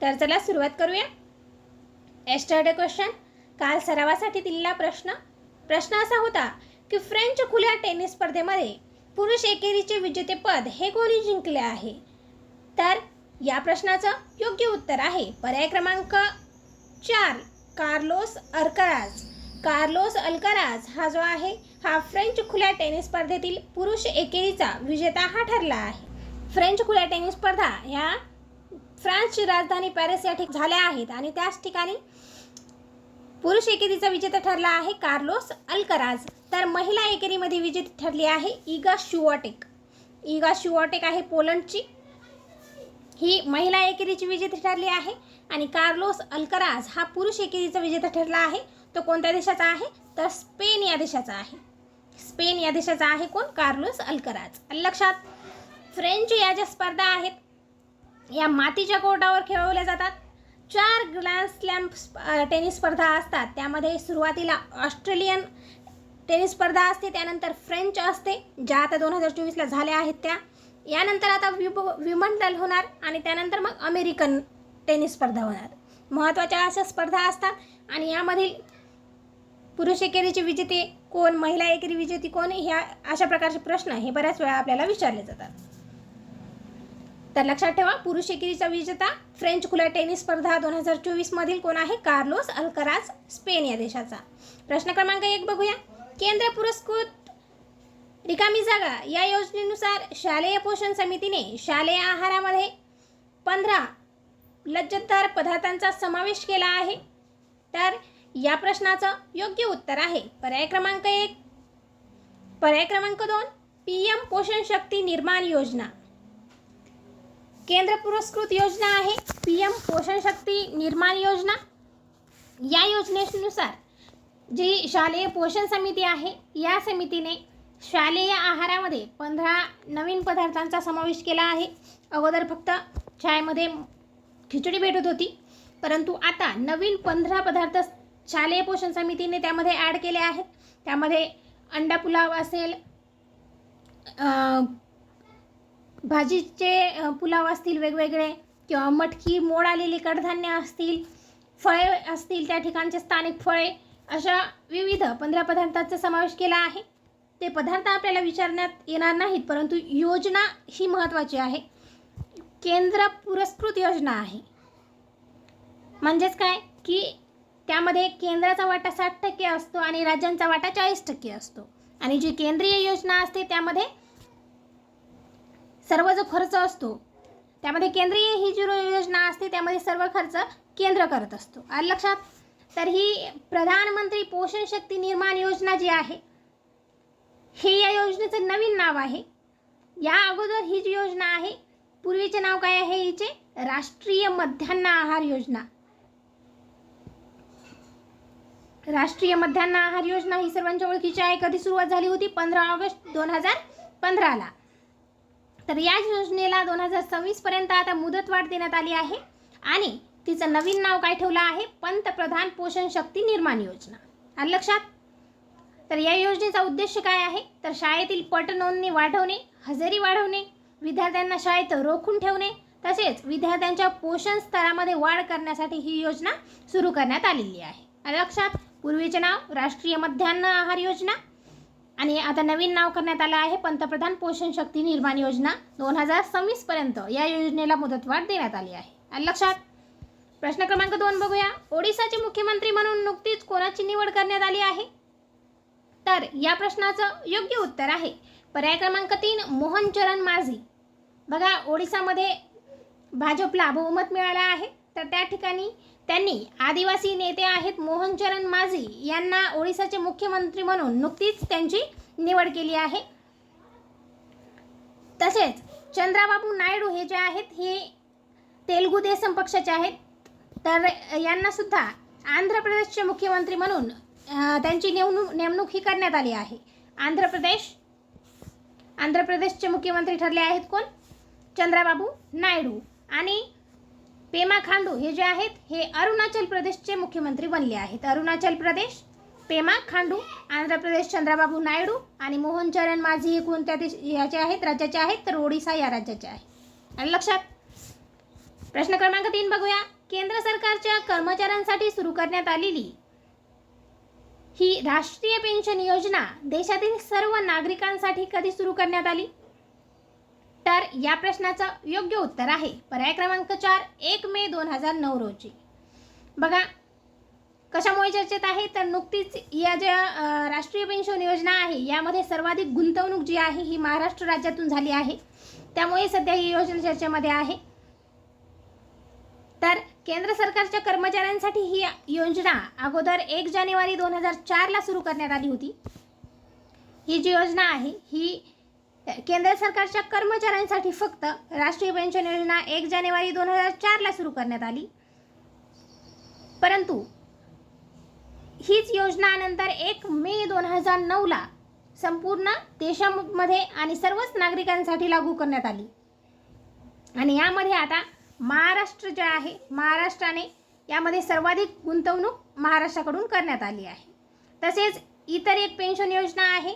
तर चला सुरुवात करूया. एस्टरडे क्वेश्चन काल सरावासाठी दिलेला प्रश्न. प्रश्न असा होता की फ्रेंच खुल्या टेनिस स्पर्धेमध्ये पुरुष एकेरीचे विजेतेपद हे कोणी जिंकले आहे? तर या प्रश्नाचं योग्य उत्तर आहे. पर्याय क्रमांक चार कार्लोस अर्कराज कार्लोस अल्कराज हा जो आहे हा फ्रेंच खुल्या टेनिस स्पर्धेतील पुरुष एकेरीचा विजेता हा ठरला आहे. फ्रेंच खुल्या टेनिस स्पर्धा ह्या फ्रान्सची राजधानी पॅरिस या ठिकाणी झाल्या आहेत आणि त्याच ठिकाणी पुरुष एकेरीचा विजेता ठरला आहे कार्लोस अल्कराज. तर महिला एकेरीमध्ये विजेती ठरली आहे इगा शुवॉटेक. इगा शुवॉटेक आहे पोलंडची. ही महिला एकेरीची विजेती ठरली आहे आणि कार्लोस अल्कराज हा पुरुष एकेरीचा विजेता ठरला आहे. तो कोणत्या देशाचा आहे? तर स्पेन या देशाचा आहे. स्पेन या देशाचा आहे कोण? Carlos Alcaraz. लक्षात फ्रेंच या ज्या स्पर्धा आहेत या मातीच्या कोर्टावर खेळवल्या जातात. चार ग्रँड स्लॅम टेनिस स्पर्धा असतात. त्यामध्ये सुरुवातीला ऑस्ट्रेलियन टेनिस स्पर्धा असते त्यानंतर फ्रेंच असते ज्या आता दोन हजार चोवीसला झाल्या आहेत त्या. यानंतर आता विब विमंडल होणार आणि त्यानंतर मग अमेरिकन टेनिस स्पर्धा होणार. महत्त्वाच्या अशा स्पर्धा असतात आणि यामधील पुरुष एकेरीचे विजेते कोण महिला एकेरी विजेती कोण ह्या अशा प्रकारचे प्रश्न हे बऱ्याच वेळा आपल्याला विचारले जातात. तर लक्षात ठेवा पुरुष एकेरीचा विजेता फ्रेंच खुल्या टेनिस स्पर्धा दोन हजार चोवीसमधील कोण आहे? कार्लोस अल्कराज स्पेन या देशाचा. प्रश्न क्रमांक एक बघूया. केंद्र पुरस्कृत रिकामी जागा या योजनेनुसार शालेय पोषण समितीने शालेय आहारामध्ये पंधरा लज्जतदार पदार्थांचा समावेश केला आहे. तर या प्रश्नाचं योग्य उत्तर आहे. पर्याय क्रमांक एक. पर्याय क्रमांक दोन पी एम पोषण शक्ती निर्माण योजना. केंद्र पुरस्कृत योजना आहे. पी एम पोषण शक्ती निर्माण योजना. या योजनेनुसार जी शालेय पोषण समिती आहे या समितीने शालेय आहारामध्ये पंधरा नवीन पदार्थांचा समावेश केला आहे. अगोदर फक्त शाळेमध्ये खिचडी भेटत होती परंतु आता नवीन पंधरा पदार्थ शालेय पोषण समितीने त्यामध्ये ॲड केले आहेत. त्यामध्ये अंडा पुलाव असेल भाजीचे पुलाव असतील वेगवेगळे किंवा मटकी मोड आलेली कडधान्य असतील फळे असतील त्या ठिकाणचे स्थानिक फळे अशा विविध पंधरा पदार्थांचा समावेश केला आहे. ते पदार्थ आपल्याला विचारण्यात येणार नाहीत परंतु योजना ही महत्त्वाची आहे. केंद्र पुरस्कृत योजना आहे. म्हणजेच काय? की त्यामध्ये केंद्राचा वाटा साठ टक्के असतो आणि राज्यांचा वाटा चाळीस टक्के असतो. आणि जी केंद्रीय योजना असते त्यामध्ये सर्व जो खर्च असतो त्यामध्ये केंद्रीय ही जी योजना असते त्यामध्ये सर्व खर्च केंद्र करत असतो. आलं लक्षात? तर ही प्रधानमंत्री पोषण शक्ती निर्माण योजना जी आहे हे या योजनेचं नवीन नाव आहे. या अगोदर ही जी योजना आहे पूर्वीचे नाव काय आहे हिचे? राष्ट्रीय मध्यान्ह आहार योजना. राष्ट्रीय मध्यान्ह आहार योजना ही सर्वांच्या ओळखीची आहे. कधी सुरुवात झाली होती? पंधरा ऑगस्ट दोन हजार पंधराला. तर या योजनेला दोन हजार सव्वीसपर्यंत आता मुदतवाढ देण्यात आली आहे. आणि तिचं नवीन नाव काय ठेवलं आहे? पंतप्रधान पोषण शक्ती निर्माण योजना. आणि लक्षात? तर या योजनेचा उद्देश काय आहे? तर शाळेतील पट नोंदणी वाढवणे हजेरी वाढवणे विद्यार्थ्यांना शाळेत रोखून ठेवणे तसेच विद्यार्थ्यांच्या पोषण स्तरामध्ये वाढ करण्यासाठी ही योजना सुरू करण्यात आलेली आहे. लक्षात? पूर्वीचे नाव राष्ट्रीय मध्यान्ह आहार योजना आणि आता नवीन नाव करण्यात आलं आहे पंतप्रधान पोषण शक्ती निर्माण योजना दोन हजार सव्वीसपर्यंत या योजनेला मुदतवाढ देण्यात आली आहे. लक्षात प्रश्न क्रमांक दोन बघूया. ओडिसाचे मुख्यमंत्री म्हणून नुकतीच कोणाची निवड करण्यात आली आहे? तर या प्रश्नाचं योग्य उत्तर आहे. पर्याय क्रमांक तीन मोहन चरण माझी. बघा ओडिसामध्ये भाजपला बहुमत मिळालं आहे. तर त्या ठिकाणी त्यांनी आदिवासी नेते आहेत मोहनचरण माझी यांना ओडिसाचे मुख्यमंत्री म्हणून नुकतीच त्यांची निवड केली आहे. तसेच चंद्राबाबू नायडू हे जे आहेत हे तेलगू देसम पक्षाचे आहेत. तर यांना सुद्धा आंध्र प्रदेशचे मुख्यमंत्री म्हणून त्यांची नेमणूक नेमणूक ही करण्यात आली आहे. आंध्र प्रदेश आंध्र प्रदेशचे मुख्यमंत्री ठरले आहेत कोण? चंद्राबाबू नायडू. आणि पेमा खांडू हे जे आहेत हे अरुणाचल प्रदेशचे मुख्यमंत्री बनले आहेत. अरुणाचल प्रदेश पेमा खांडू आंध्र प्रदेश चंद्राबाबू नायडू आणि मोहन चरण माझी हे कोणत्या देश ह्याचे आहेत राज्याचे आहेत तर ओडिसा या राज्याचे आहे. आणि लक्षात प्रश्न क्रमांक तीन बघूया. केंद्र सरकारच्या कर्मचाऱ्यांसाठी सुरू करण्यात आलेली ही राष्ट्रीय पेन्शन योजना देशातील सर्व नागरिकांसाठी कधी सुरू करण्यात आली? तर या प्रश्नाचं योग्य उत्तर आहे. पर्याय क्रमांक चार एक मे दोन हजार नऊ रोजी. बघा कशामुळे चर्चेत आहे? तर नुकतीच या ज्या राष्ट्रीय पेन्शन योजना आहे यामध्ये सर्वाधिक गुंतवणूक जी आहे ही महाराष्ट्र राज्यातून झाली आहे. त्यामुळे सध्या ही योजना चर्चेमध्ये आहे. तर केंद्र सरकारच्या कर्मचाऱ्यांसाठी ही योजना अगोदर एक जानेवारी दोन हजार चारला सुरू करण्यात आली होती. ही जी योजना आहे ही केंद्र सरकारच्या कर्मचाऱ्यांसाठी फक्त राष्ट्रीय पेन्शन योजना एक जानेवारी दोन हजार चारला सुरू करण्यात आली. परंतु हीच योजना नंतर एक मे दोन हजार नऊला संपूर्ण देशामध्ये आणि सर्वच नागरिकांसाठी लागू करण्यात आली. आणि यामध्ये आता महाराष्ट्र जे आहे महाराष्ट्राने यामध्ये सर्वाधिक गुंतवणूक महाराष्ट्राकडून करण्यात आली आहे. तसेच इतर एक पेन्शन योजना आहे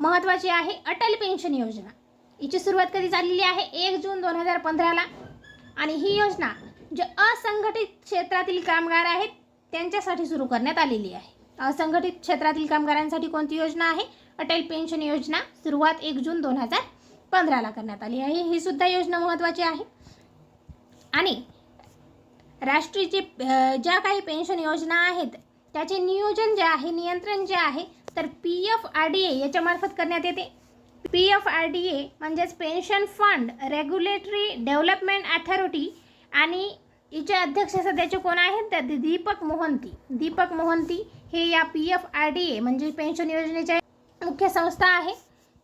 महत्त्वाची आहे अटल पेन्शन योजना. हिची सुरुवात कधी झालेली आहे? एक जून दोन हजार पंधराला. आणि ही योजना जे असंघटित क्षेत्रातील कामगार आहेत त्यांच्यासाठी सुरू करण्यात आलेली आहे. असंघटित क्षेत्रातील कामगारांसाठी कोणती योजना आहे? अटल पेन्शन योजना सुरुवात एक जून दोन हजार पंधराला करण्यात आली आहे. ही सुद्धा योजना महत्त्वाची आहे. आणि राष्ट्रीय जे ज्या काही पेन्शन योजना आहेत त्याचे नियोजन जे आहे नियंत्रण जे आहे तर P F R D A याच्यामार्फत करण्यात येते. P F R D A म्हणजेच pension fund regulatory development authority आणि हिचे अध्यक्ष सध्याचे कोण आहेत? तर दीपक मोहंती. दीपक मोहंती हे या P F R D A म्हणजे पेन्शन योजनेच्या मुख्य संस्था आहे.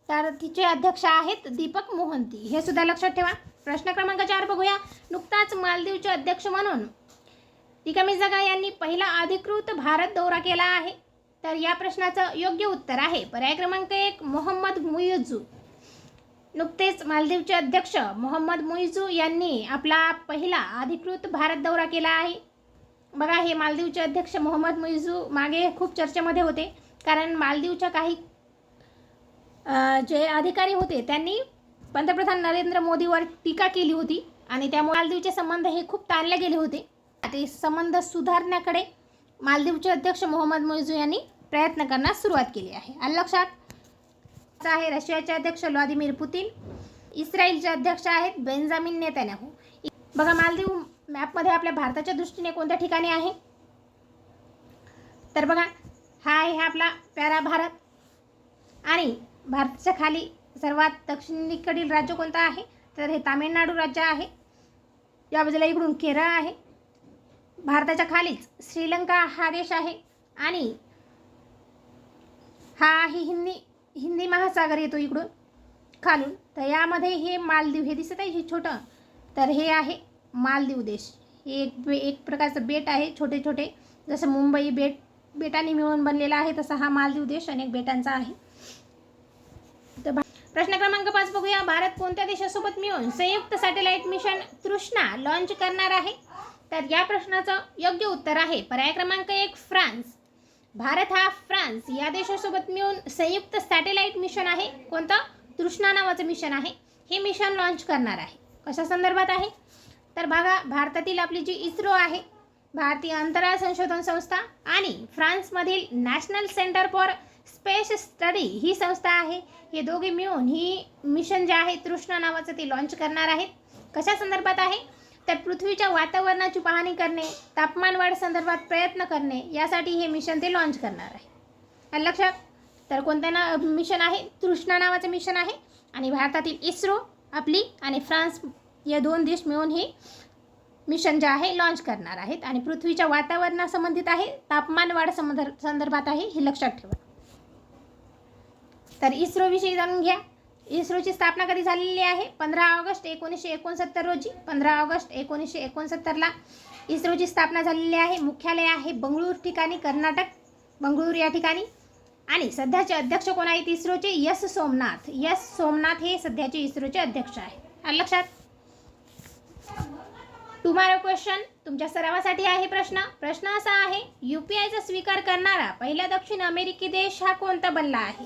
तर तिचे अध्यक्ष आहेत दीपक मोहंती. हे सुद्धा लक्षात ठेवा. प्रश्न क्रमांक चार बघूया. नुकताच मालदीवचे अध्यक्ष म्हणून रिकामी जगा यांनी पहिला अधिकृत भारत दौरा केला आहे. तर या प्रश्नाचं योग्य उत्तर आहे. पर्याय क्रमांक एक मोहम्मद मुइझू. नुकतेच मालदीवचे अध्यक्ष मोहम्मद मुइझू यांनी आपला पहिला अधिकृत भारत दौरा केला आहे. बघा हे मालदीवचे अध्यक्ष मोहम्मद मुइझू मागे खूप चर्चेमध्ये होते. कारण मालदीवच्या काही जे अधिकारी होते त्यांनी पंतप्रधान नरेंद्र मोदीवर टीका केली होती आणि त्यामुळे मालदीवचे संबंध हे खूप ताणले गेले होते. ते संबंध सुधारण्याकडे मालदीवचे अध्यक्ष मोहम्मद मुइझू यांनी प्रयत्न करण्यास सुरुवात केली आहे. आणि लक्षात आहे रशियाचे अध्यक्ष व्लादिमीर पुतीन इस्रायलचे अध्यक्ष आहेत बेंजामिन नेतान्याहू. बघा मालदीव मॅपमध्ये आपल्या भारताच्या दृष्टीने कोणत्या ठिकाणी आहे? तर बघा हा आहे आपला प्यारा भारत. आणि भारताच्या खाली सर्वात दक्षिणेकडील राज्य कोणतं आहे? तर हे तामिळनाडू राज्य आहे. या बाजूला इकडून केरळ आहे. भारताच्या खालीच श्रीलंका हा देश आहे. आणि हा आहे हिंदी हिंदी महासागर येतो इकडून खालून. तर यामध्ये हे मालदीव हे दिसत आहे हे छोटं? तर हे आहे मालदीव देश. हे एक एक प्रकारचं बेट आहे छोटे छोटे. जसं मुंबई बेट बेटांनी मिळून बनलेला आहे तसा हा मालदीव देश अनेक बेटांचा आहे. तर प्रश्न क्रमांक पाच बघूया. भारत कोणत्या देशासोबत मिळून संयुक्त सॅटेलाइट मिशन तृष्णा लॉन्च करणार आहे? तर या प्रश्नाचं योग्य उत्तर आहे. पर्याय क्रमांक एक फ्रान्स. भारत हा फ्रान्स. या देशासोबत मिळून संयुक्त सॅटेलाइट मिशन आहे. कोणतं? तृष्णा नावाचं मिशन आहे. हे मिशन लॉन्च करणार आहे. कशा संदर्भात आहे? तर बघा भारतातील आपली जी इस्रो आहे भारतीय अंतराळ संशोधन संस्था आणि फ्रान्समधील national centre for space study ही संस्था आहे. हे दोघे मिळून ही मिशन जे आहे तृष्णा नावाचं ते लॉन्च करणार आहेत. कशा संदर्भात आहे? तर पृथ्वीच्या वातावरणाची पाहणी करणे तापमान वाढ संदर्भात प्रयत्न करणे यासाठी हे मिशन ते लॉन्च करणार आहे. लक्षात? तर कोणतं ना मिशन आहे? तृष्णा नावाचं मिशन आहे. आणि भारतातील इस्रो आपली आणि फ्रान्स या दोन देश मिळून हे मिशन जे आहे लॉन्च करणार आहेत. आणि पृथ्वीच्या वातावरणासंबंधित आहे तापमान वाढ संदर्भात आहे हे लक्षात ठेवा. तर इस्रोविषयी जाणून घ्या. इस्रोची स्थापना कधी झालेली आहे? पंधरा ऑगस्ट एकोणीसशे एकोणसत्तर रोजी. पंधरा ऑगस्ट एकोणीसशे एकोणसत्तरला इस्रोची स्थापना झालेली आहे. मुख्यालय आहे बंगळूर ठिकाणी कर्नाटक बंगळूर या ठिकाणी. आणि सध्याचे अध्यक्ष कोण आहेत इस्रोचे? यस सोमनाथ. यस सोमनाथ हे सध्याचे इस्रोचे अध्यक्ष आहे. लक्षात? टुमारो क्वेश्चन तुमच्या सरावासाठी आहे प्रश्न. प्रश्न असा आहे यू पी आयचा स्वीकार करणारा पहिला दक्षिण अमेरिकी देश हा कोणता बनला आहे?